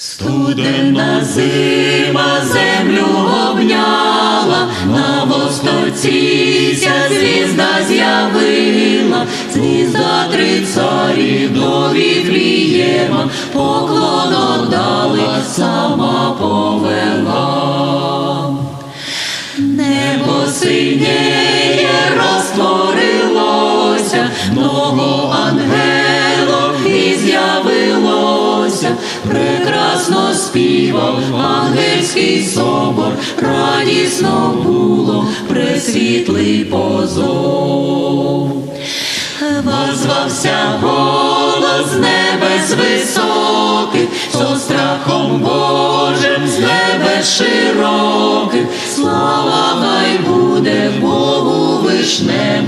Студена зима землю обняла, на востоці ся звізда з'явила, звізда три царі до Віфлієма, поклон отдали, сама повела. Небо синєє розтворилося, много ангелов прекрасно співав ангельський собор, радісно було пресвітлий позов. Возвався голос небес високих, со страхом Божим з небес широких, слава хай буде Богу вишне